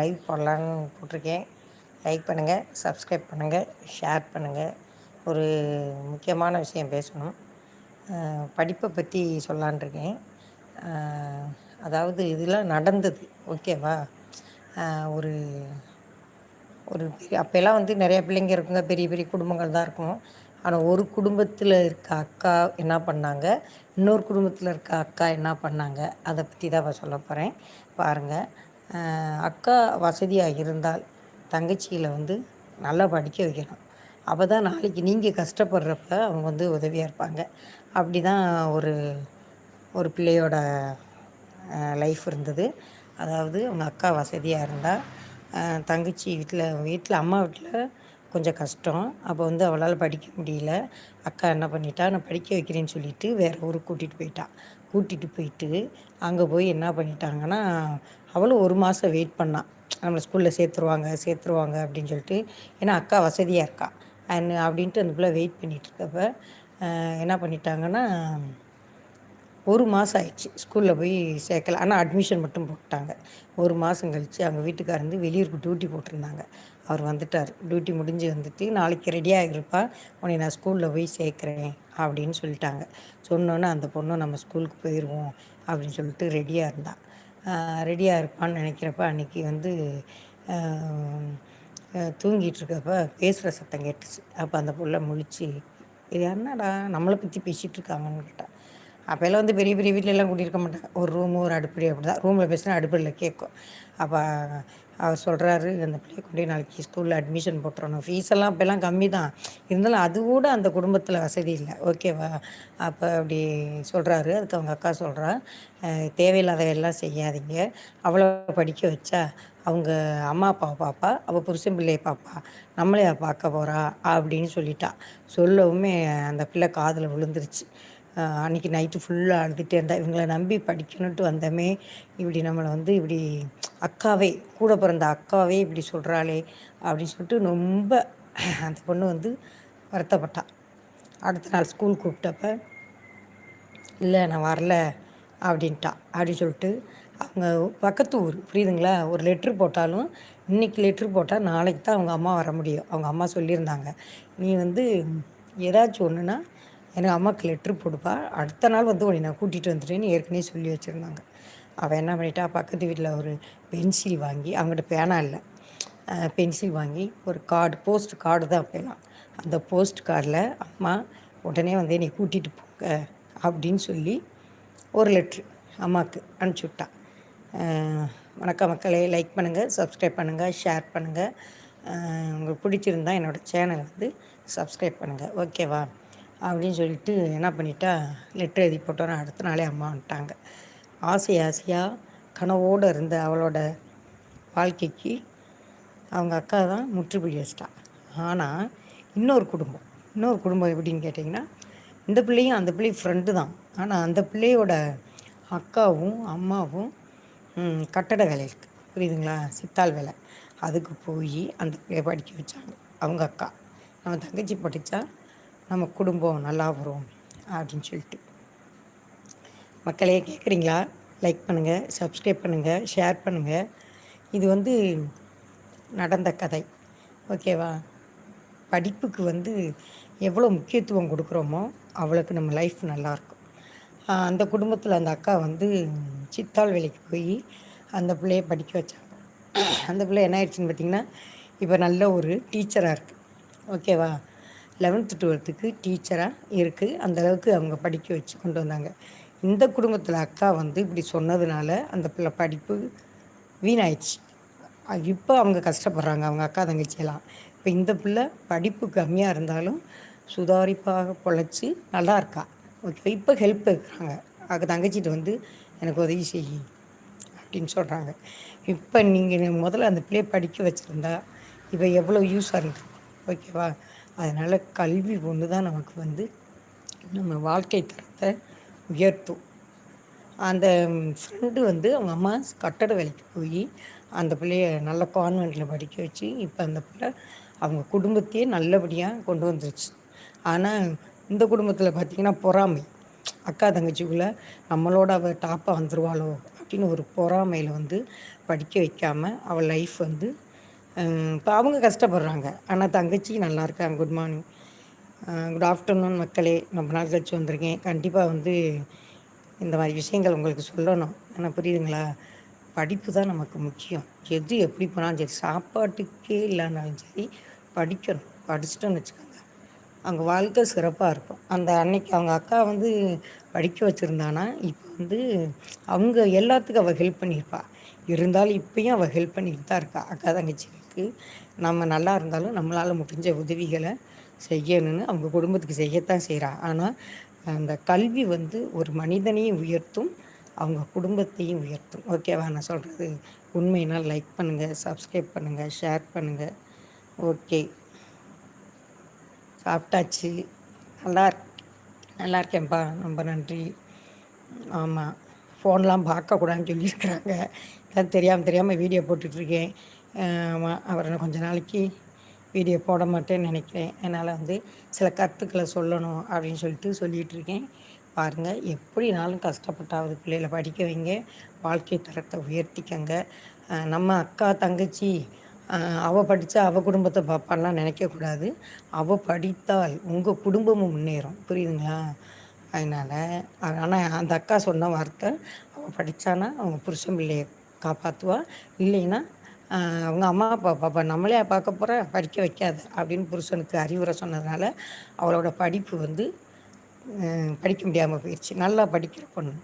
Live போடலான்னு போட்டிருக்கேன். Like பண்ணுங்கள் சப்ஸ்கிரைப் பண்ணுங்கள் ஷேர் பண்ணுங்கள் ஒரு முக்கியமான விஷயம் பேசணும். படிப்பை பற்றி சொல்லான்ருக்கேன் அதாவது இதெல்லாம் நடந்தது ஓகேவா? ஒரு ஒரு அப்போல்லாம் வந்து நிறையா பிள்ளைங்க இருக்குங்க பெரிய பெரிய குடும்பங்கள் தான் இருக்கும். ஆனால் ஒரு குடும்பத்தில் இருக்க அக்கா என்ன பண்ணாங்க? இன்னொரு குடும்பத்தில் இருக்க அக்கா என்ன பண்ணாங்க? அதை பற்றி தான் சொல்ல போகிறேன் பாருங்கள் அக்கா வசதியாக இருந்தால் தங்கச்சியில் வந்து நல்லா படிக்க வைக்கணும். அப்போ தான் நாளைக்கு நீங்கள் கஷ்டப்படுறப்ப அவங்க வந்து உதவியாக இருப்பாங்க. அப்படி தான் ஒரு ஒரு பிள்ளையோட லைஃப் இருந்தது. அதாவது அவங்க அக்கா வசதியாக இருந்தால் தங்கச்சி வீட்டில் வீட்டில் அம்மா வீட்டில் கொஞ்சம் கஷ்டம். அப்போ வந்து அவளால் படிக்க முடியல. அக்கா என்ன பண்ணிட்டா நான் படிக்க வைக்கிறேன்னு சொல்லிவிட்டு வேறு ஊருக்கு கூட்டிகிட்டு போயிட்டா. கூட்டிகிட்டு போயிட்டு அங்கே போய் என்ன பண்ணிட்டாங்கன்னா அவளும் ஒரு மாதம் வெயிட் பண்ணான் நம்மளை ஸ்கூலில் சேர்த்துருவாங்க சேர்த்துருவாங்க அப்படின்னு சொல்லிட்டு. ஏன்னா அக்கா வசதியாக இருக்கா. அண்ட் அப்படின்ட்டு அந்த பிள்ளை வெயிட் பண்ணிகிட்டு இருக்கப்ப என்ன பண்ணிட்டாங்கன்னா ஒரு மாதம் ஆயிடுச்சு. ஸ்கூலில் போய் சேர்க்கல. ஆனால் அட்மிஷன் மட்டும் போட்டாங்க. ஒரு மாதம் கழித்து அவங்க வீட்டுக்கார் வந்து வெளியூருக்கு டியூட்டி போட்டிருந்தாங்க. அவர் வந்துட்டார். டியூட்டி முடிஞ்சு வந்துட்டு நாளைக்கு ரெடியாக இருப்பா. உன்னை நான் ஸ்கூலில் போய் சேர்க்குறேன் அப்படின்னு சொல்லிட்டாங்க. சொன்னோன்னே அந்த பொண்ணு நம்ம ஸ்கூலுக்கு போயிடுவோம் அப்படின்னு சொல்லிட்டு ரெடியாக இருந்தாள் ரெடியாக இருப்பான்னு நினைக்கிறப்ப அன்றைக்கி வந்து தூங்கிட்டு இருக்கப்ப பேசுகிற சத்தம் கேட்டுச்சு. அப்போ அந்த புள்ள முழிச்சு இது என்னடா? நம்மளை பற்றி பேசிகிட்டு இருக்காங்கன்னு கேட்டான் அப்போல்லாம் வந்து பெரிய பெரிய வீட்டிலலாம் கூட்டியிருக்க மாட்டாங்க. ஒரு ரூமு ஒரு அடுப்படி அப்படி தான் ரூமில் பேசினா அடுப்படியில் கேட்கும் அப்போ அவர் சொல்கிறாரு அந்த பிள்ளைய கொண்டு நாளைக்கு ஸ்கூலில் அட்மிஷன் போட்டுறணும். ஃபீஸ் எல்லாம் அப்போல்லாம் கம்மி தான் இருந்தாலும் அது கூட அந்த குடும்பத்தில் வசதி இல்லை. ஓகேவா அப்போ அப்படி சொல்கிறாரு அதுக்கு அவங்க அக்கா சொல்கிறா தேவையில்லாத எல்லாம் செய்யாதீங்க. அவ்வளோ படிக்க வச்சா அவங்க அம்மா அப்பாவை பாப்பா அவள் புருஷன் பிள்ளையை பாப்பா. நம்மளே பார்க்க போகிறா அப்படின்னு சொல்லிட்டா. சொல்லவுமே அந்த பிள்ளை காதில் விழுந்துருச்சு. அன்றைக்கி நைட்டு ஃபுல்லாக அழுதுகிட்டே இருந்தால் இவங்களை நம்பி படிக்கணுன்ட்டு வந்தோமே இப்படி நம்மளை வந்து இப்படி அக்காவே கூட பிறந்த அக்காவே இப்படி சொல்கிறாளே அப்படின்னு சொல்லிட்டு ரொம்ப அந்த பொண்ணு வந்து வருத்தப்பட்டா. அடுத்த நாள் ஸ்கூல் கூப்பிட்டப்ப இல்லை நான் வரல அப்படின்ட்டா. அப்படின்னு சொல்லிட்டு அவங்க பக்கத்து ஊர் புரியுதுங்களா? ஒரு லெட்ரு போட்டாலும் இன்றைக்கி லெட்ரு போட்டால் நாளைக்கு தான் அவங்க அம்மா வர முடியும். அவங்க அம்மா சொல்லியிருந்தாங்க. நீ வந்து ஏதாச்சும் ஒன்றுனா எனக்கு அம்மாவுக்கு லெட்ரு போடுப்பா. அடுத்த நாள் வந்து உன்னை நான் கூட்டிகிட்டு வந்துட்டேன்னு ஏற்கனவே சொல்லி வச்சுருந்தாங்க. அவள் என்ன பண்ணிட்டா பக்கத்து வீட்டில் ஒரு பென்சில் வாங்கி அவங்ககிட்ட பேனா இல்லை. பென்சில் வாங்கி ஒரு கார்டு போஸ்ட் கார்டு தான் பேனா அந்த போஸ்ட் கார்டில் அம்மா உடனே வந்து என்னை கூட்டிகிட்டு போங்க அப்படின்னு சொல்லி ஒரு லெட்ரு அம்மாவுக்கு அனுப்பிச்சி விட்டா. வணக்கம் மக்களே. லைக் பண்ணுங்கள் சப்ஸ்கிரைப் பண்ணுங்கள் ஷேர் பண்ணுங்கள் உங்களுக்கு பிடிச்சிருந்தா என்னோடய சேனல் வந்து சப்ஸ்கிரைப் பண்ணுங்கள் ஓகேவா அப்படின்னு சொல்லிட்டு என்ன பண்ணிட்டா லெட்டர் எழுதி போட்டோன்னா அடுத்த நாளே அம்மா வந்துட்டாங்க. ஆசை ஆசையாக கனவோடு இருந்த அவளோட வாழ்க்கைக்கு அவங்க அக்கா தான் முற்றுப்புள்ளி வச்சிட்டா. ஆனால் இன்னொரு குடும்பம். இன்னொரு குடும்பம் எப்படின்னு கேட்டிங்கன்னா இந்த பிள்ளையும் அந்த பிள்ளை ஃப்ரெண்டு தான். ஆனால் அந்த பிள்ளையோட அக்காவும் அம்மாவும் கட்டட வேலை இருக்குது புரியுதுங்களா? சித்தாள் வேலை. அதுக்கு போய் அந்த பிள்ளைய படிக்க வச்சாங்க. அவங்க அக்கா. நம்ம தங்கச்சி படித்தா நம்ம குடும்பம் நல்லா வரும் அப்படின்னு சொல்லிட்டு. மக்களே கேட்குறீங்களா லைக் பண்ணுங்கள் சப்ஸ்கிரைப் பண்ணுங்கள் ஷேர் பண்ணுங்கள் இது வந்து நடந்த கதை. ஓகேவா படிப்புக்கு வந்து எவ்வளோ முக்கியத்துவம் கொடுக்குறோமோ அவளுக்கு நம்ம லைஃப் நல்லாயிருக்கும் அந்த குடும்பத்தில் அந்த அக்கா வந்து சித்தாள் வேலைக்கு போய் அந்த பிள்ளைய படிக்க வச்சாங்க. அந்த பிள்ளை என்ன ஆயிடுச்சுன்னு பார்த்திங்கன்னா இப்போ நல்ல ஒரு டீச்சராக இருக்குது ஓகேவா லெவன்த்து டுவெல்த்துக்கு டீச்சராக இருக்குது அந்தளவுக்கு அவங்க படிக்க வச்சு கொண்டு வந்தாங்க. இந்த குடும்பத்தில் அக்கா வந்து இப்படி சொன்னதுனால அந்த பிள்ளை படிப்பு வீணாயிடுச்சு. இப்போ அவங்க கஷ்டப்படுறாங்க. அவங்க அக்கா தங்கச்சியெல்லாம். இப்போ இந்த பிள்ளை படிப்பு கம்மியாக இருந்தாலும் சுதாரிப்பாக பொழைச்சி நல்லா இருக்கா? ஓகே இப்போ ஹெல்ப் இருக்கிறாங்க அக்கா தங்கச்சிட்டு வந்து எனக்கு உதவி செய்யும் அப்படின்னு சொல்கிறாங்க இப்போ நீங்கள் முதல்ல அந்த பிள்ளையை படிக்க வச்சுருந்தா இப்போ எவ்வளோ யூஸாக இருந்திருக்கும்? ஓகேவா? அதனால் கல்வி ஒன்று தான் நமக்கு வந்து நம்ம வாழ்க்கை தரத்தை உயர்த்தும். அந்த ஃப்ரெண்டு வந்து அவங்க அம்மா கட்டட வேலைக்கு போய் அந்த பிள்ளைய நல்ல கான்வெண்ட்டில் படிக்க வச்சு இப்போ அந்த பிள்ளை அவங்க குடும்பத்தையே நல்லபடியாக கொண்டு வந்துருச்சு. ஆனால் இந்த குடும்பத்தில் பார்த்திங்கன்னா பொறாமை. அக்கா தங்கச்சிக்குள்ளே நம்மளோட அவள் டாப்பாக வந்துடுவாளோ அப்படின்னு ஒரு பொறாமையில் வந்து படிக்க வைக்காமல் அவள் லைஃப் வந்து இப்போ அவங்க கஷ்டப்படுறாங்க. ஆனால் தங்கச்சி நல்லா இருக்காங்க குட் மார்னிங் குட் ஆஃப்டர்நூன் மக்களே. ரொம்ப நாள் கழிச்சு வந்திருக்கேன். கண்டிப்பாக வந்து இந்த மாதிரி விஷயங்கள் உங்களுக்கு சொல்லணும். ஆனால் புரியுதுங்களா? படிப்பு தான் நமக்கு முக்கியம். எது எப்படி போனாலும் சரி சாப்பாட்டுக்கே இல்லைனாலும் சரி படிக்கணும். படிச்சிட்டோன்னு வச்சுக்கோங்க. அவங்க வாழ்க்கை சிறப்பாக இருக்கும். அந்த அன்னைக்கு அவங்க அக்கா வந்து படிக்க வச்சுருந்தானா இப்போ வந்து அவங்க எல்லாத்துக்கும் அவள் ஹெல்ப் பண்ணியிருப்பாள் இருந்தாலும் இப்பயும் அவள் ஹெல்ப் பண்ணிட்டு தான் இருக்கா. அக்கா தங்கச்சிகளுக்கு. நம்ம நல்லா இருந்தாலும் நம்மளால் முடிஞ்ச உதவிகளை செய்யணும்னு அவங்க குடும்பத்துக்கு செய்யத்தான் செய்கிறா ஆனால் அந்த கல்வி வந்து ஒரு மனிதனையும் உயர்த்தும் அவங்க குடும்பத்தையும் உயர்த்தும். ஓகேவா நான் சொல்கிறது உண்மையினால் லைக் பண்ணுங்கள் சப்ஸ்கிரைப் பண்ணுங்கள் ஷேர் பண்ணுங்கள் ஓகே சாப்பிட்டாச்சு. நல்லா நல்லா இருக்கேன்ப்பா. ரொம்ப நன்றி. ஆமாம் ஃபோன்லாம் பார்க்கக்கூடாதுன்னு சொல்லியிருக்கிறாங்க. அதான் தெரியாமல் தெரியாமல் வீடியோ போட்டுட்ருக்கேன். அவரை கொஞ்ச நாளைக்கு வீடியோ போட மாட்டேன்னு நினைக்கிறேன். அதனால் வந்து சில கருத்துக்களை சொல்லணும் அப்படின்னு சொல்லிட்டு சொல்லிகிட்ருக்கேன் பாருங்கள் எப்படினாலும் கஷ்டப்பட்டாவது பிள்ளைகளை படிக்க வைங்க. வாழ்க்கை தரத்தை உயர்த்திக்கங்க. நம்ம அக்கா தங்கச்சி அவள் படித்தா அவள் குடும்பத்தை பார்ப்பான்லாம் நினைக்கக்கூடாது. அவள் படித்தால் உங்கள் குடும்பமும் முன்னேறும். புரியுதுங்களா? அதனால் ஆனால் அந்த அக்கா சொன்ன வார்த்தை அவன் படித்தானா அவங்க புருஷன் பிள்ளையை காப்பாற்றுவா இல்லைன்னா அவங்க அம்மா அப்பா பாப்பா நம்மளே பார்க்க போகிற படிக்க வைக்காது அப்படின்னு புருஷனுக்கு அறிவுரை சொன்னதுனால அவளோட படிப்பு வந்து படிக்க முடியாமல் போயிடுச்சு நல்லா படிக்கிற பொண்ணு.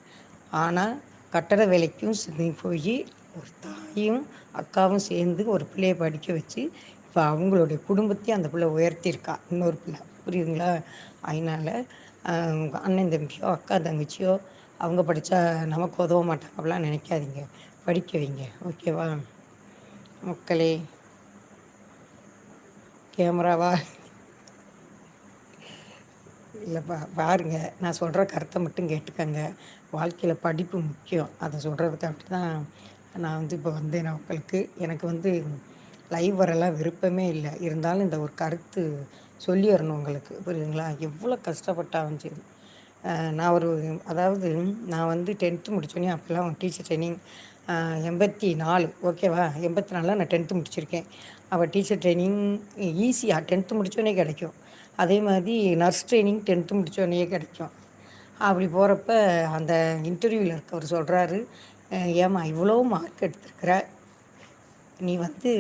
ஆனால் கட்டட வேலைக்கும் போய் ஒரு தாயும் அக்காவும் சேர்ந்து ஒரு பிள்ளையை படிக்க வச்சு இப்போ அவங்களுடைய குடும்பத்தையும் அந்த பிள்ளை உயர்த்தியிருக்கா. இன்னொரு பிள்ளை. புரியுதுங்களா? அதனால் அண்ணன் தம்பியோ அக்கா தங்கச்சியோ அவங்க படித்தா நமக்கு உதவ மாட்டாங்க அப்படிலாம் நினைக்காதீங்க. படிக்க வைங்க. ஓகேவா மக்களே கேமராவா இல்லைப்பா பாருங்கள் நான் சொல்கிற கருத்தை மட்டும் கேட்டுக்கோங்க. வாழ்க்கையில் படிப்பு முக்கியம். அதை சொல்கிறதுக்கு அப்படி தான் நான் வந்து இப்போ வந்தேன் மக்களுக்கு எனக்கு வந்து லைவ் வரலாம் விருப்பமே இல்லை. இருந்தாலும் இந்த ஒரு கருத்து சொல்லிடணும் உங்களுக்கு. புரியுதுங்களா? எவ்வளோ கஷ்டப்பட்டாலும் சரி. நான் ஒரு அதாவது நான் வந்து டென்த்து முடித்தோடனே அப்போல்லாம் டீச்சர் ட்ரைனிங் எண்பத்தி நாலு. ஓகேவா எண்பத்தி நாலில் நான் டென்த்து முடிச்சிருக்கேன். அவள் டீச்சர் ட்ரைனிங் ஈஸியாக டென்த்து முடித்தோடனே கிடைக்கும். அதே மாதிரி நர்ஸ் ட்ரைனிங் டென்த்து முடித்தோடனே கிடைக்கும். அப்படி போகிறப்ப அந்த இன்டர்வியூவில் இருக்கவர் சொல்கிறாரு ஏம்மா இவ்வளோ மார்க் எடுத்துருக்கிற? நீ வந்து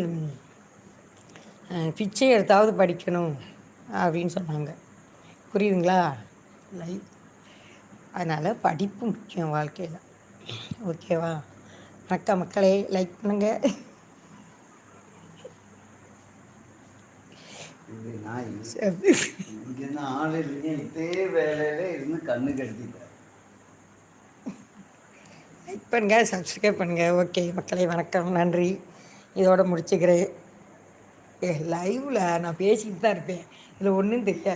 பிச்சை எடுத்தாவது படிக்கணும் அப்படின்னு சொன்னாங்க. புரியுதுங்களா? லைஃப் அதனால் படிப்பு முக்கியம் வாழ்க்கையில். ஓகேவா? வணக்கம் மக்களே லைக் பண்ணுங்க. லைக் பண்ணுங்கள் சப்ஸ்கிரைப் பண்ணுங்கள் ஓகே மக்களே வணக்கம். நன்றி. இதோட முடிச்சுக்கிறேன். ஏ லைவில் நான் பேசிக்கிட்டு தான் இருப்பேன். இதில் ஒன்றும் தெரியாது.